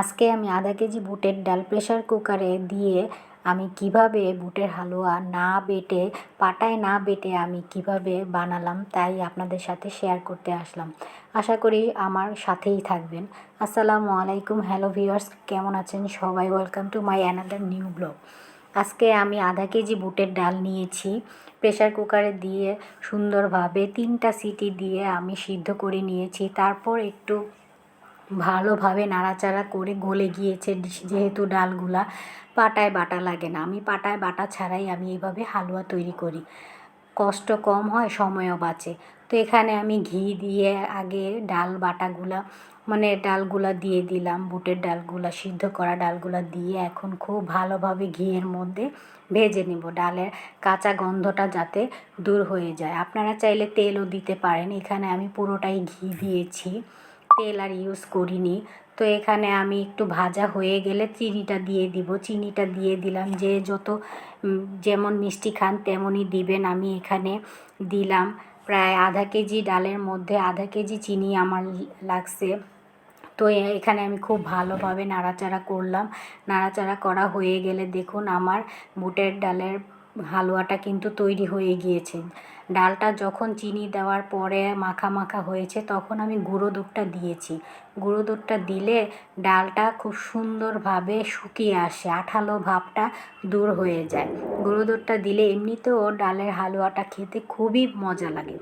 আজকে আমি আধা কেজি বুটের ডাল প্রেশার কুকারে দিয়ে আমি কীভাবে বুটের হালুয়া না বেটে, পাটায় না বেটে আমি কীভাবে বানালাম তাই আপনাদের সাথে শেয়ার করতে আসলাম। আশা করি আমার সাথেই থাকবেন। আসসালামু আলাইকুম হ্যালো ভিউয়ার্স কেমন আছেন সবাই? Welcome to my another new blog আজকে আমি আধা কেজি বুটের ডাল নিয়েছি। প্রেশার কুকারে দিয়ে সুন্দরভাবে তিনটা সিটি দিয়ে আমি সিদ্ধ করে নিয়েছি। তারপর একটু ভালোভাবে নাড়াচাড়া করে গলে গিয়েছে যেহেতু ডালগুলা পাটায় বাটা লাগে না। আমি পাটায় বাটা ছাড়াই আমি এইভাবে হালুয়া তৈরি করি। কষ্ট কম হয়, সময়ও বাঁচে। তো এখানে আমি ঘি দিয়ে আগে ডাল বাটাগুলা মানে ডালগুলা দিয়ে দিলাম, বুটের ডালগুলা, সিদ্ধ করা ডালগুলা দিয়ে এখন খুব ভালোভাবে ঘিয়ের মধ্যে ভেজে নেব। ডালের কাঁচা গন্ধটা যাতে দূর হয়ে যায়। আপনারা চাইলে তেলও দিতে পারেন। এখানে আমি পুরোটাই ঘি দিয়েছি। তেল আর ইউজ করিনি। তো এখানে আমি একটু ভাজা হয়ে গেলে চিনিটা দিয়ে দিব। চিনিটা দিয়ে দিলাম যে যত যেমন মিষ্টি খান তেমনই দিবেন আমি এখানে দিলাম। প্রায় আধা কেজি ডালের মধ্যে আধা কেজি চিনি আমার লাগছে। তো এখানে আমি খুব ভালোভাবে নাড়াচাড়া করলাম। নাড়াচাড়া করা হয়ে গেলে দেখুন আমার বুটের ডালের হালুয়াটা কিন্তু তৈরি হয়ে গিয়েছে। ডালটা যখন চিনি দেওয়ার পরে মাখা মাখা হয়েছে, তখন আমি গুঁড়ো দুধটা দিয়েছি। গুঁড়ো দুধটা দিলে ডালটা খুব সুন্দরভাবে শুকিয়ে আসে, আঠালো ভাবটা দূর হয়ে যায়। গুঁড়ো দুধটা দিলে এমনিতেও ডালের হালুয়াটা খেতে খুবই মজা লাগে।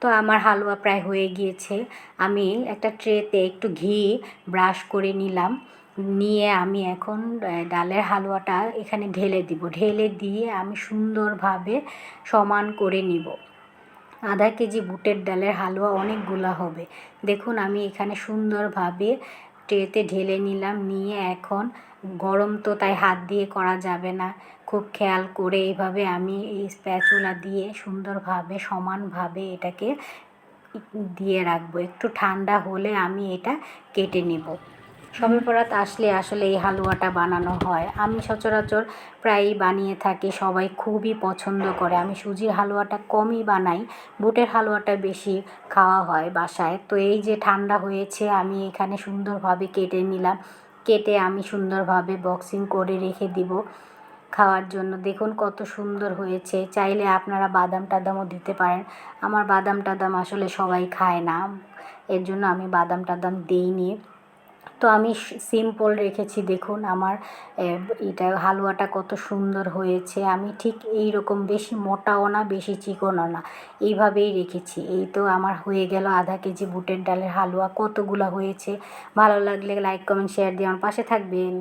তো আমার হালুয়া প্রায় হয়ে গিয়েছে। আমি একটা ট্রেতে একটু ঘি ব্রাশ করে নিলাম। নিয়ে আমি এখন ডালের হালুয়াটা এখানে ঢেলে দিব। ঢেলে দিয়ে আমি সুন্দরভাবে সমান করে নিব। আধা কেজি বুটের ডালের হালুয়া অনেকগুলো হবে। দেখুন, আমি এখানে সুন্দরভাবে ট্রেতে ঢেলে নিলাম। নিয়ে এখন গরম তো তাই হাত দিয়ে করা যাবে না। খুব খেয়াল করে এইভাবে আমি এই স্প্যাচুলা দিয়ে সুন্দরভাবে, সমানভাবে এটাকে দিয়ে রাখব। একটু ঠান্ডা হলে আমি এটা কেটে নেব। সবে বরাত আসলে আসলে এই হালুয়াটা বানানো হয়। আমি সচরাচর প্রায়ই বানিয়ে থাকি, সবাই খুবই পছন্দ করে। আমি সুজির হালুয়াটা কমই বানাই, বুটের হালুয়াটা বেশি খাওয়া হয় বাসায়। তো এই যে ঠান্ডা হয়েছে, আমি এখানে সুন্দরভাবে কেটে নিলাম। কেটে আমি সুন্দরভাবে বক্সিং করে রেখে দিব খাওয়ার জন্য। দেখুন কত সুন্দর হয়েছে। চাইলে আপনারা বাদাম টাদামও দিতে পারেন। আমার বাদাম টাদাম আসলে সবাই খায় না। এর জন্য আমি বাদাম টাদাম দিইনি। তো আমি সিম্পল রেখেছি, দেখুন আমার এটা হালুয়াটা কত সুন্দর হয়েছে। আমি ঠিক এই রকম বেশি মোটাও না, বেশি চিকনও না। এইভাবেই রেখেছি। এই তো আমার হয়ে গেল আধা কেজি বুটের ডালের হালুয়া। কতগুলো হয়েছে? ভালো লাগলে লাইক কমেন্ট শেয়ার দিয়ে আমার পাশে থাকবেন।